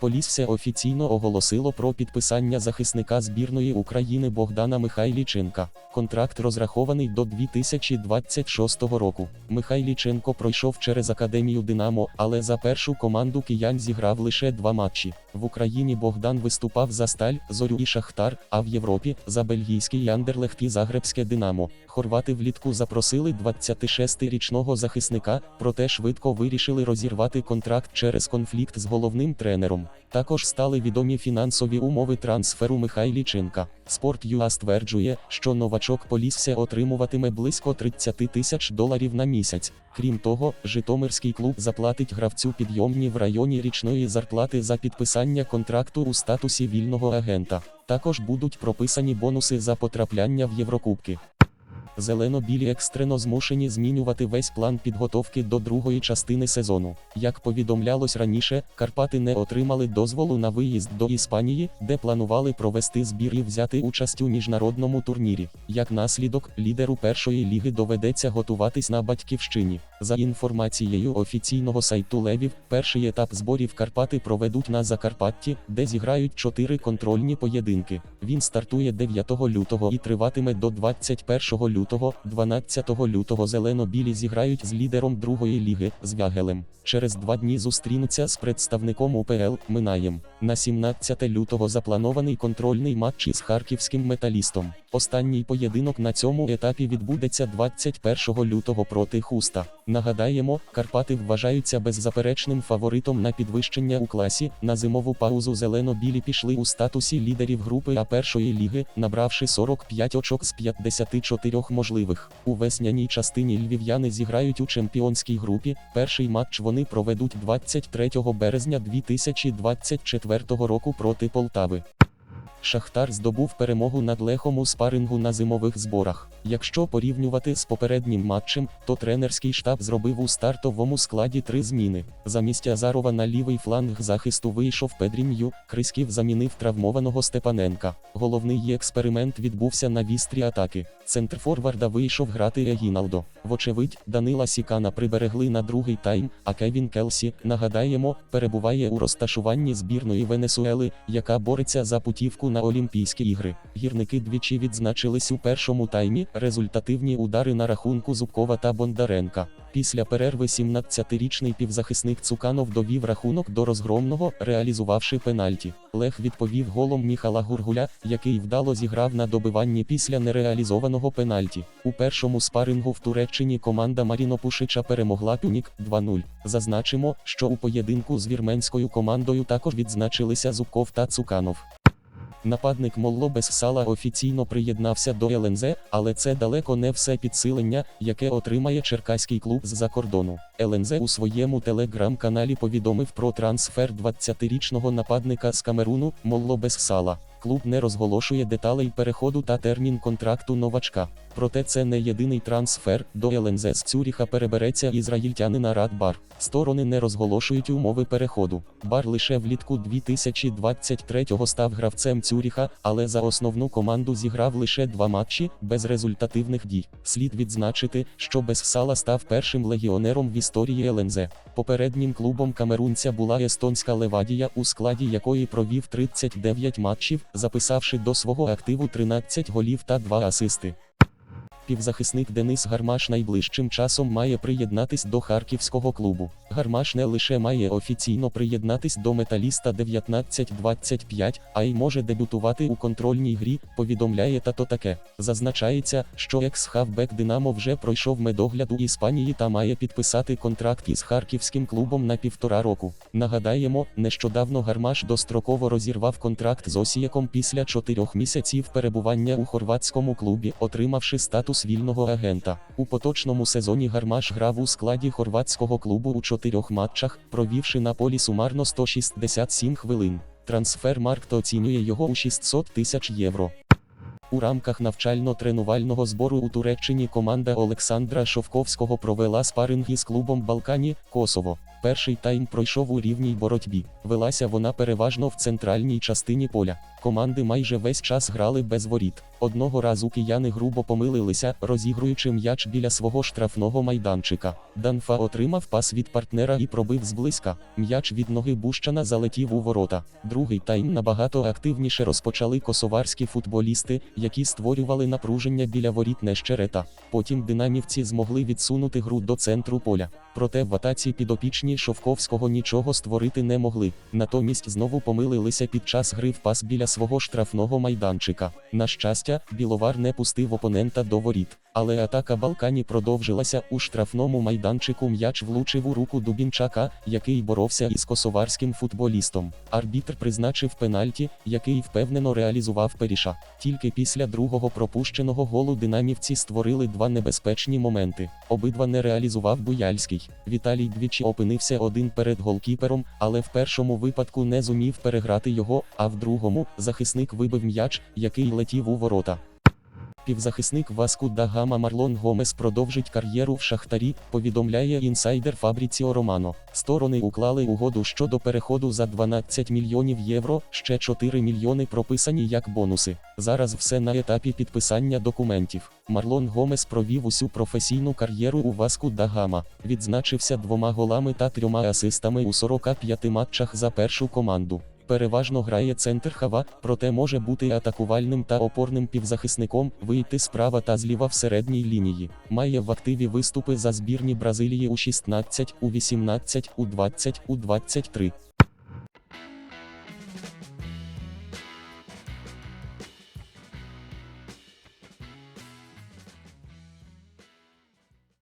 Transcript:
Полісся офіційно оголосило про підписання захисника збірної України Богдана Михайліченка. Контракт розрахований до 2026 року. Михайліченко пройшов через академію Динамо, але за першу команду киян зіграв лише два матчі. В Україні Богдан виступав за Сталь, Зорю і Шахтар, а в Європі за бельгійський Яндерлехт і Загребське Динамо. Хорвати влітку запросили 26-річного захисника, проте швидко вирішили розірвати контракт через конфлікт з головним тренером. Також стали відомі фінансові умови трансферу Михайліченка. Спорт.ua стверджує, що новачок Полісся отримуватиме близько 30 тисяч доларів на місяць. Крім того, Житомирський клуб заплатить гравцю підйомні в районі річної зарплати за підписання контракту у статусі вільного агента. Також будуть прописані бонуси за потрапляння в Єврокубки. Зелено-білі екстрено змушені змінювати весь план підготовки до другої частини сезону. Як повідомлялось раніше, Карпати не отримали дозволу на виїзд до Іспанії, де планували провести збір і взяти участь у міжнародному турнірі. Як наслідок, лідеру першої ліги доведеться готуватись на батьківщині. За інформацією офіційного сайту Левів, перший етап зборів Карпати проведуть на Закарпатті, де зіграють чотири контрольні поєдинки. Він стартує 9 лютого і триватиме до 21 лютого, 12 лютого зелено-білі зіграють з лідером другої ліги з Вягелем. Через два дні зустрінуться з представником УПЛ Минаєм. На 17 лютого запланований контрольний матч із харківським металістом. Останній поєдинок на цьому етапі відбудеться 21 лютого проти Хуста. Нагадаємо, Карпати вважаються беззаперечним фаворитом на підвищення у класі. На зимову паузу зелено-білі пішли у статусі лідерів групи А першої ліги, набравши 45 очок з 54 можливих. У весняній частині львів'яни зіграють у чемпіонській групі. Перший матч вони проведуть 23 березня 2024 року проти Полтави. Шахтар здобув перемогу над Лехом у спарингу на зимових зборах. Якщо порівнювати з попереднім матчем, то тренерський штаб зробив у стартовому складі три зміни. Замість Азарова на лівий фланг захисту вийшов Педрінью, Крисків замінив травмованого Степаненка. Головний експеримент відбувся на вістрі атаки. Центр форварда вийшов грати Егіналдо. Вочевидь, Данила Сікана приберегли на другий тайм, а Кевін Келсі, нагадаємо, перебуває у розташуванні збірної Венесуели, яка бореться за путівку на Олімпійські ігри. Гірники двічі відзначились у першому таймі, результативні удари на рахунку Зубкова та Бондаренка. Після перерви 17-річний півзахисник Цуканов довів рахунок до розгромного, реалізувавши пенальті. Лех відповів голом Міхала Гургуля, який вдало зіграв на добиванні після нереалізованого пенальті. У першому спарингу в Туреччині команда Маріно Пушича перемогла Пюнік 2-0. Зазначимо, що у поєдинку з вірменською командою також відзначилися Зубков та Цуканов. Нападник Молло без сала офіційно приєднався до ЛНЗ, але це далеко не все підсилення, яке отримає черкаський клуб з-за кордону. ЛНЗ у своєму телеграм-каналі повідомив про трансфер 20-річного нападника з Камеруну Молло без сала. Клуб не розголошує деталей переходу та термін контракту новачка. Проте це не єдиний трансфер. До ЛНЗ з Цюріха перебереться ізраїльтянина Рад Бар. Сторони не розголошують умови переходу. Бар лише влітку 2023-го став гравцем Цюріха, але за основну команду зіграв лише два матчі без результативних дій. Слід відзначити, що без сала став першим легіонером в історії ЛНЗ. Попереднім клубом камерунця була естонська Левадія, у складі якої провів 39 матчів, записавши до свого активу 13 голів та 2 асисти. Півзахисник Денис Гармаш найближчим часом має приєднатись до харківського клубу. Гармаш не лише має офіційно приєднатись до металіста 1925, а й може дебютувати у контрольній грі, повідомляє тато таке. Зазначається, що екс-хавбек Динамо вже пройшов медогляд у Іспанії та має підписати контракт із харківським клубом на півтора року. Нагадаємо, нещодавно Гармаш достроково розірвав контракт з Осіяком після чотирьох місяців перебування у хорватському клубі, отримавши статус вільного агента. У поточному сезоні Гармаш грав у складі хорватського клубу у чотирьох матчах, провівши на полі сумарно 167 хвилин. Трансфер Маркт оцінює його у 600 тисяч євро. У рамках навчально-тренувального збору у Туреччині команда Олександра Шовковського провела спаринг із клубом Балкані Косово. Перший тайм пройшов у рівній боротьбі. Велася вона переважно в центральній частині поля. Команди майже весь час грали без воріт. Одного разу кияни грубо помилилися, розігруючи м'яч біля свого штрафного майданчика. Данфа отримав пас від партнера і пробив зблизька. М'яч від ноги Бущана залетів у ворота. Другий тайм набагато активніше розпочали косоварські футболісти, які створювали напруження біля воріт Нещерета. Потім динамівці змогли відсунути гру до центру поля. Проте в підопічні Шовковського нічого створити не могли. Натомість знову помилилися під час гри в пас біля свого штрафного майданчика. На щастя, Біловар не пустив опонента до воріт. Але атака Балкані продовжилася у штрафному майданчику. М'яч влучив у руку Дубінчака, який боровся із косоварським футболістом. Арбітр призначив пенальті, який впевнено реалізував Періша. Тільки після другого пропущеного голу динамівці створили два небезпечні моменти. Обидва не реалізував Буяльський. Віталій двічі опинився один перед голкіпером, але в першому випадку не зумів переграти його, а в другому захисник вибив м'яч, який летів у ворота. Півзахисник Васку да Гама Марлон Гомес продовжить кар'єру в Шахтарі, повідомляє інсайдер Фабріціо Романо. Сторони уклали угоду щодо переходу за 12 мільйонів євро, ще 4 мільйони прописані як бонуси. Зараз все на етапі підписання документів. Марлон Гомес провів усю професійну кар'єру у Васку да Гама. Відзначився двома голами та трьома асистами у 45 матчах за першу команду. Переважно грає центр хава, проте може бути атакувальним та опорним півзахисником, вийти справа та зліва в середній лінії. Має в активі виступи за збірні Бразилії у 16, у 18, у 20, у 23.